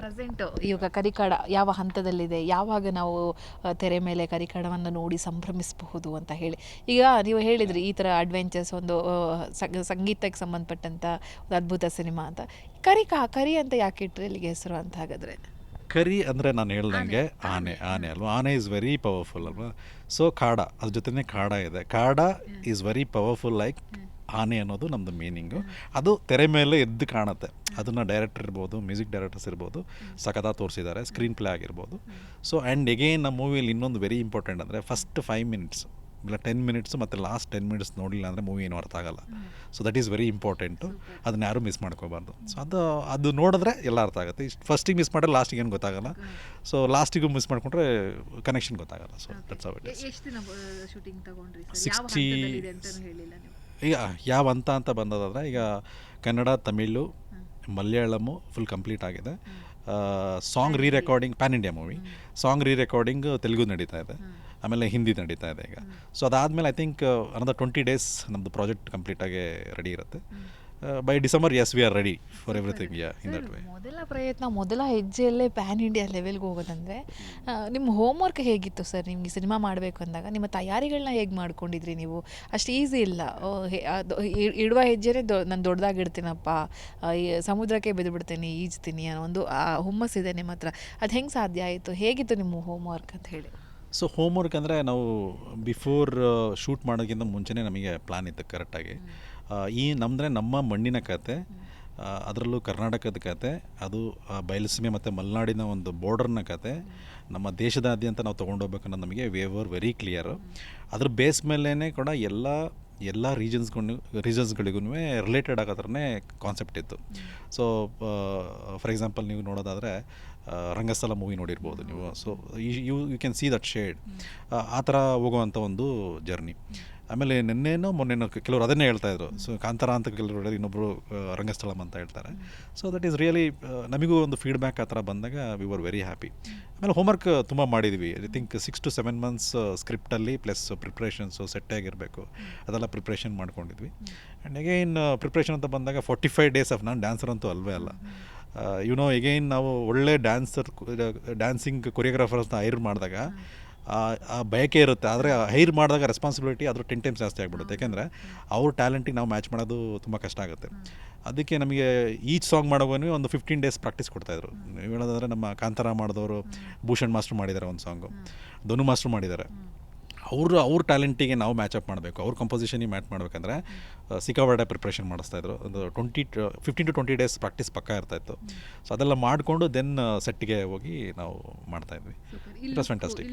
Present ಇವಾಗ ಕರಿಕಾಡ ಯಾವ ಹಂತದಲ್ಲಿದೆ? ಯಾವಾಗ ನಾವು ತೆರೆ ಮೇಲೆ ಕರಿಕಾಡವನ್ನು ನೋಡಿ ಸಂಭ್ರಮಿಸಬಹುದು ಅಂತ ಹೇಳಿ. ಈಗ ನೀವು ಹೇಳಿದ್ರಿ ಈ ಥರ ಅಡ್ವೆಂಚರ್ಸ್ ಒಂದು ಸಂಗೀತಕ್ಕೆ ಸಂಬಂಧಪಟ್ಟಂಥ ಒಂದು ಅದ್ಭುತ ಸಿನಿಮಾ ಅಂತ. ಕರಿಕಾ ಕರಿ ಅಂತ ಯಾಕೆ ಇಟ್ಟರೆ ಇಲ್ಲಿಗೆ ಹೆಸರು ಅಂತ ಹಾಗಾದ್ರೆ? ಕರಿ ಅಂದರೆ ನಾನು ಹೇಳ್ದಂಗೆ ಆನೆ. ಆನೆ ಅಲ್ವಾ? ಆನೆ ಇಸ್ ವೆರಿ ಪವರ್ಫುಲ್ ಅಲ್ವಾ? ಸೊ ಕಾಡ ಅದ್ರ ಜೊತೆನೇ ಕಾಡ ಇದೆ. ಕಾಡ ಈಸ್ ವೆರಿ ಪವರ್ಫುಲ್ ಲೈಕ್ ಆನೆ ಅನ್ನೋದು ನಮ್ಮದು ಮೀನಿಂಗು. ಅದು ತೆರೆ ಮೇಲೆ ಎದ್ದು ಕಾಣುತ್ತೆ. ಅದನ್ನು ಡೈರೆಕ್ಟರ್ ಇರ್ಬೋದು ಮ್ಯೂಸಿಕ್ ಡೈರೆಕ್ಟರ್ಸ್ ಇರ್ಬೋದು ಸಖತ ತೋರಿಸಿದ್ದಾರೆ ಸ್ಕ್ರೀನ್ ಪ್ಲೇ ಆಗಿರ್ಬೋದು. ಸೊ ಆ್ಯಂಡ್ ಎಗೇನ್ ನಮ್ಮ ಮೂವಿಯಲ್ಲಿ ಇನ್ನೊಂದು ವೆರಿ ಇಂಪಾರ್ಟೆಂಟ್ ಅಂದರೆ ಫಸ್ಟ್ ಫೈವ್ ಮಿನಿಟ್ಸ್ ಇಲ್ಲ ಟೆನ್ ಮಿನಿಟ್ಸ್ ಮತ್ತು ಲಾಸ್ಟ್ ಟೆನ್ ಮಿನಿಟ್ಸ್ ನೋಡಲಿಲ್ಲ ಅಂದರೆ ಮೂವಿ ಏನು ಅರ್ಥ ಆಗಲ್ಲ. So that is very important ಅದನ್ನ ಯಾರೂ ಮಿಸ್ ಮಾಡ್ಕೋಬಾರ್ದು. ಸೊ ಅದು ಅದು ನೋಡಿದ್ರೆ ಎಲ್ಲ ಅರ್ಥ ಆಗುತ್ತೆ. ಇಷ್ಟು ಫಸ್ಟಿಗೆ ಮಿಸ್ ಮಾಡಿದ್ರೆ ಲಾಸ್ಟಿಗೆ ಏನು ಗೊತ್ತಾಗಲ್ಲ. ಸೊ ಲಾಸ್ಟಿಗೂ ಮಿಸ್ ಮಾಡಿಕೊಂಡ್ರೆ ಕನೆಕ್ಷನ್ ಗೊತ್ತಾಗಲ್ಲ. ಸೊ ದಟ್ಸ್ ಸಿಕ್ಸ್ಟಿ ಈಗ ಯಾವ ಹಂತ ಅಂತ ಬಂದದಾದ್ರೆ ಈಗ ಕನ್ನಡ ತಮಿಳು ಮಲಯಾಳಮು ಫುಲ್ ಕಂಪ್ಲೀಟ್ ಆಗಿದೆ. Song re recording pan India movie song re recording Telugu ನಡೀತಾ ಇದೆ. ಆಮೇಲೆ ಹಿಂದಿ ನಡೀತಾ ಇದೆ ಈಗ. ಸೊ ಅದಾದಮೇಲೆ I think another twenty days ನಮ್ಮದು ಪ್ರಾಜೆಕ್ಟ್ ಕಂಪ್ಲೀಟಾಗಿ ರೆಡಿ ಇರುತ್ತೆ. By December as we are ready for everything yeah in that way ಮೊದಲ ಪ್ರಯತ್ನ ಮೊದಲ ಹೆಜ್ಜೆಯಲ್ಲೇ ಪ್ಯಾನ್ ಇಂಡಿಯಾ ಲೆವೆಲ್ಗೆ ಹೋಗೋದಂದ್ರೆ ನಿಮ್ಮ ಹೋಮ್ ವರ್ಕ್ ಹೇಗಿತ್ತು ಸರ್ ನಿಮಗೆ ಸಿನಿಮಾ ಮಾಡಬೇಕು ಅಂದಾಗ ನಿಮ್ಮ ತಯಾರಿಗಳನ್ನ ಹೇಗೆ ಮಾಡ್ಕೊಂಡಿದ್ರಿ ನೀವು? ಅಷ್ಟು ಈಸಿ ಇಲ್ಲ. ಇಡುವ ಹೆಜ್ಜೆನೇ ದೊ ನಾನು ದೊಡ್ಡದಾಗಿಡ್ತೀನಪ್ಪ ಸಮುದ್ರಕ್ಕೆ ಬಿಡ್ತೀನಿ ಈಜ್ತೀನಿ ಅನ್ನೋ ಒಂದು ಹುಮ್ಮಸ್ಸಿದೆ ನಿಮ್ಮ ಹತ್ರ. ಅದು ಹೆಂಗೆ ಸಾಧ್ಯ ಆಯಿತು? ಹೇಗಿತ್ತು ನಿಮ್ಮ ಹೋಮ್ ವರ್ಕ್ ಅಂತ ಹೇಳಿ? ಸೊ ಹೋಮ್ವರ್ಕ್ ಅಂದರೆ ನಾವು ಬಿಫೋರ್ ಶೂಟ್ ಮಾಡೋಕ್ಕಿಂತ ಮುಂಚೆನೇ ನಮಗೆ ಪ್ಲ್ಯಾನ್ ಇತ್ತು ಕರೆಕ್ಟಾಗಿ ಈ ನಮ್ಮದ್ರೆ ನಮ್ಮ ಮಣ್ಣಿನ ಕತೆ ಅದರಲ್ಲೂ ಕರ್ನಾಟಕದ ಕತೆ ಅದು ಬಯಲುಸೀಮೆ ಮತ್ತು ಮಲೆನಾಡಿನ ಒಂದು ಬಾರ್ಡರ್ನ ಕತೆ ನಮ್ಮ ದೇಶದಾದ್ಯಂತ ನಾವು ತೊಗೊಂಡೋಗ್ಬೇಕನ್ನೋದು ನಮಗೆ ವೇವರ್ ವೆರಿ ಕ್ಲಿಯರು ಅದ್ರ ಬೇಸ್ ಮೇಲೇ ಕೂಡ ಎಲ್ಲ ಎಲ್ಲ ರೀಜನ್ಸ್ಗೂ ರೀಜನ್ಸ್ಗಳಿಗೂ ರಿಲೇಟೆಡ್ ಆಗೋ ಥರನೇ ಕಾನ್ಸೆಪ್ಟ್ ಇತ್ತು. ಸೊ ಫಾರ್ ಎಕ್ಸಾಂಪಲ್ ನೀವು ನೋಡೋದಾದರೆ ರಂಗಸ್ಥಳ ಮೂವಿ ನೋಡಿರ್ಬೋದು ನೀವು. So you you can see that shade ಆ ಥರ ಹೋಗುವಂಥ ಒಂದು ಜರ್ನಿ ಆಮೇಲೆ ನಿನ್ನೆನೋ ಮೊನ್ನೆನೋ ಕೆಲವರು ಅದನ್ನೇ ಹೇಳ್ತಾ ಇದ್ರು. ಸೊ ಕಾಂತಾರ ಅಂತ ಕೆಲವರು ಹೇಳಿದ್ರು ಇನ್ನೊಬ್ಬರು ರಂಗಸ್ಥಳಂ ಅಂತ ಹೇಳ್ತಾರೆ. ಸೊ ದಟ್ ಈಸ್ ರಿಯಲಿ ನಮಗೂ ಒಂದು ಫೀಡ್ಬ್ಯಾಕ್ ಆ ಥರ ಬಂದಾಗ ವಿ ವರ್ ವೆರಿ ಹ್ಯಾಪಿ ಆಮೇಲೆ ಹೋಮ್ವರ್ಕ್ ತುಂಬ ಮಾಡಿದ್ವಿ. I think six to seven months ಸ್ಕ್ರಿಪ್ಟಲ್ಲಿ plus preparations set ಆಗಿರಬೇಕು. ಅದೆಲ್ಲ ಪ್ರಿಪ್ರೇಷನ್ ಮಾಡ್ಕೊಂಡಿದ್ವಿ. ಆ್ಯಂಡ್ ಅಗೈನ್ ಪ್ರಿಪ್ರೇಷನ್ ಅಂತ ಬಂದಾಗ ಫಾರ್ಟಿ ಫೈವ್ ಡೇಸ್ ಆಫ್ ನಾನು ಡ್ಯಾನ್ಸರ್ ಅಂತೂ ಅಲ್ವೇ ಅಲ್ಲ. ಯು ನೋ ಎಗೈನ್ ನಾವು ಒಳ್ಳೆ ಡ್ಯಾನ್ಸರ್ ಡ್ಯಾನ್ಸಿಂಗ್ ಕೊರಿಯೋಗ್ರಾಫರ್ಸ್ನ ಹೈರ್ ಮಾಡಿದಾಗ, ಆ- ಬಯಕೆ ಇರುತ್ತೆ. ಆದರೆ ಹೈರ್ ಮಾಡಿದಾಗ ರೆಸ್ಪಾನ್ಸಿಬಿಲಿಟಿ ಅದ್ರ ಟೆನ್ ಟೈಮ್ಸ್ ಜಾಸ್ತಿ ಆಗಿಬಿಡುತ್ತೆ. ಯಾಕೆಂದರೆ ಅವ್ರ ಟ್ಯಾಲೆಂಟಿಗೆ ನಾವು ಮ್ಯಾಚ್ ಮಾಡೋದು ತುಂಬ ಕಷ್ಟ ಆಗುತ್ತೆ. ಅದಕ್ಕೆ ನಮಗೆ ಈಚ್ ಸಾಂಗ್ ಮಾಡೋವನು ಒಂದು ಫಿಫ್ಟೀನ್ ಡೇಸ್ ಪ್ರಾಕ್ಟೀಸ್ ಕೊಡ್ತಾಯಿದ್ರು ನೀವು ಹೇಳೋದಾದ್ರೆ ನಮ್ಮ ಕಾಂತಾರ ಮಾಡಿದವರು ಭೂಷಣ್ ಮಾಸ್ಟರ್ ಮಾಡಿದ್ದಾರೆ ಒಂದು ಸಾಂಗು ಧನು ಮಾಸ್ಟರ್ ಮಾಡಿದ್ದಾರೆ. ಅವರು ಅವ್ರ ಟ್ಯಾಲೆಂಟಿಗೆ ನಾವು ಮ್ಯಾಚ್ ಅಪ್ ಮಾಡಬೇಕು. ಅವ್ರ ಕಂಪೋಸಿಷನಿಗೆ ಮ್ಯಾಚ್ ಮಾಡಬೇಕಂದ್ರೆ ಸಿಕ್ಕಾಪಟ್ಟೆ ಪ್ರಿಪ್ರೇಷನ್ ಮಾಡಿಸ್ತಾಯಿದ್ರು ಒಂದು twenty fifteen to twenty days practice ಪಕ್ಕ ಇರ್ತಾಯಿತ್ತು ಸೊ ಅದೆಲ್ಲ ಮಾಡಿಕೊಂಡು ದೆನ್ ಸೆಟ್ಗೆ ಹೋಗಿ ನಾವು ಮಾಡ್ತಾಯಿದ್ವಿ ಇಟ್ ವಾಸ್ ಫ್ಯಾಂಟಾಸ್ಟಿಕ್